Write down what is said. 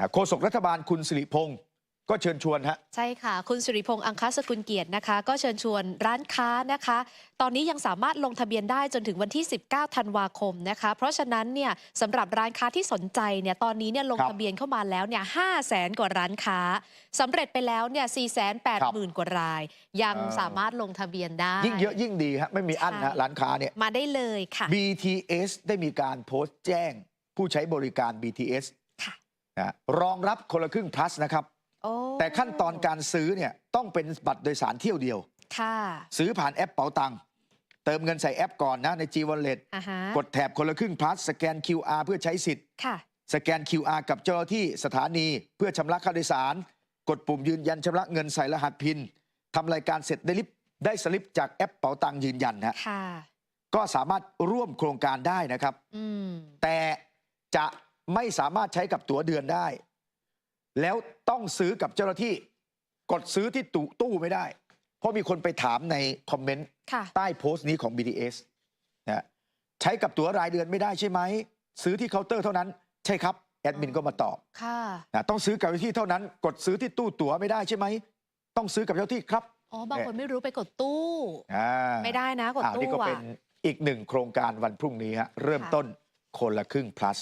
อ่าโฆษกรัฐบาลคุณสิริพงศ์ก็เชิญชวนฮะใช่ค่ะ คุณสุริพงษ์อังคสกุลเกียรตินะคะ ก็เชิญชวนร้านค้านะคะ ตอนนี้ยังสามารถลงทะเบียนได้จนถึงวันที่ 19 ธันวาคมนะคะ เพราะฉะนั้นเนี่ยสำหรับร้านค้าที่สนใจเนี่ยตอนนี้เนี่ยลงครับทะเบียนเข้ามาแล้วเนี่ย5แสนกว่าร้านค้าสำเร็จไปแล้วเนี่ย4 8 0 0 0 0กว่าราย ยังเออสามารถลงทะเบียนได้ ยิ่งเยอะยิ่งดีฮะไม่มีอั้นฮะใช่ร้านค้าเนี่ยมาได้เลยค่ะ BTS ได้มีการโพสต์แจ้งผู้ใช้บริการ BTS ค่ะ นะรองรับคนละครึ่ง plus นะครับโอ้แต่ขั้นตอนการซื้อเนี่ยต้องเป็นบัตรโดยสารเที่ยวเดียวค่ะซื้อผ่านแอปเป๋าตังค์เติมเงินใส่แอปก่อนนะใน G Wallet อ่าฮะกดแถบคนละครึ่ง plus สแกน QR เพื่อใช้สิทธิ์ค่ะสแกน QR กับเจ้าหน้าที่สถานีเพื่อชำระค่าโดยสาร กดปุ่มยืนยันชำระเงินใส่รหัสพินทำรายการเสร็จได้ลิปได้สลิปจากแอปเป๋าตังค์ยืนยันฮะค่ะก็สามารถร่วมโครงการได้นะครับอืมแต่จะ ไม่สามารถใช้กับตั๋วเดือนได้ แล้วต้องซื้อกับเจ้าหน้าที่ กดซื้อที่ตู้ตู้ไม่ได้ เพราะมีคนไปถามในคอมเมนต์ค่ะใต้โพสต์นี้ของ BTS นะฮะใช้กับตั๋วรายเดือนไม่ได้ใช่ไหม ซื้อที่เคาน์เตอร์เท่านั้น ใช่ครับ แอดมินก็มาตอบค่ะนะต้องซื้อกับเจ้าหน้าที่เท่านั้น กดซื้อที่ตู้ตั๋วไม่ได้ใช่ไหม ต้องซื้อกับเจ้าหน้าที่ครับอ๋อบางคนไม่รู้ไปกดตู้อ่าไม่ได้นะกดอ้าวตู้นี่ก็อะเป็นอีกหนึ่งโครงการวันพรุ่งนี้ฮะเริ่มค่ะต้นคนละครึ่ง plus